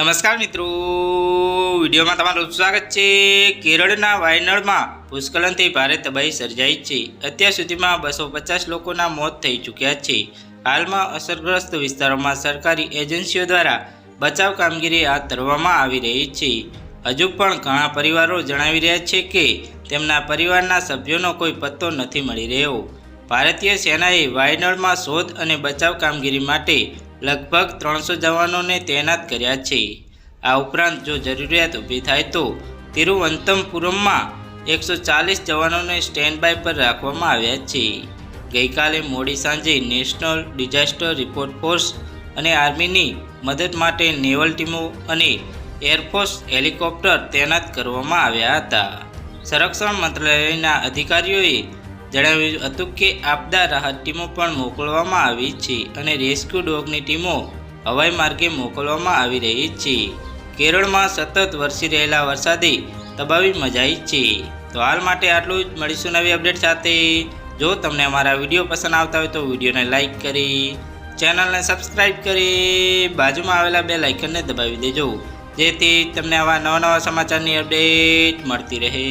નમસ્કાર મિત્રો. વિડીયોમાં તમારું સ્વાગત છે. કેરળના વાયનાડમાં ભૂસ્ખલનથી ભારે તબાહી સર્જાઈ છે. અત્યાર સુધીમાં બસો પચાસ લોકોના મોત થઈ ચૂક્યા છે. હાલમાં અસરગ્રસ્ત વિસ્તારોમાં સરકારી એજન્સીઓ દ્વારા બચાવ કામગીરી હાથ ધરવામાં આવી રહી છે. હજુ પણ ઘણા પરિવારો જણાવી રહ્યા છે કે તેમના પરિવારના સભ્યોનો કોઈ પત્તો નથી મળી રહ્યો. ભારતીય સેનાએ વાયનાડમાં શોધ અને બચાવ કામગીરી માટે લગભગ ત્રણસો જવાનોને તૈનાત કર્યા છે. આ ઉપરાંત જો જરૂરિયાત ઊભી થાય તો તિરુવનંતપુરમમાં એકસો ચાલીસ જવાનોને સ્ટેન્ડ બાય પર રાખવામાં આવ્યા છે. ગઈકાલે મોડી સાંજે નેશનલ ડિઝાસ્ટર રિપોર્ટ ફોર્સ અને આર્મીની મદદ માટે નેવલ ટીમો અને એરફોર્સ હેલિકોપ્ટર તૈનાત કરવામાં આવ્યા હતા. સંરક્ષણ મંત્રાલયના અધિકારીઓએ જણાવ્યું હતું કે આપદા રાહત ટીમો પણ મોકલવામાં આવી છે અને રેસ્ક્યુ ડોગની ટીમો હવાઈ માર્ગે મોકલવામાં આવી રહી છે. કેરળમાં સતત વરસી રહેલા વરસાદે તબાવી મજાઈ છે. તો હાલ માટે આટલું જ. મળીશું નવી અપડેટ સાથે. જો તમને અમારા વીડિયો પસંદ આવતા હોય તો વિડીયોને લાઇક કરી, ચેનલને સબસ્ક્રાઇબ કરી, બાજુમાં આવેલા બે લાઇકનને દબાવી દેજો. જેથી તમને આવા નવા નવા સમાચારની અપડેટ મળતી રહે.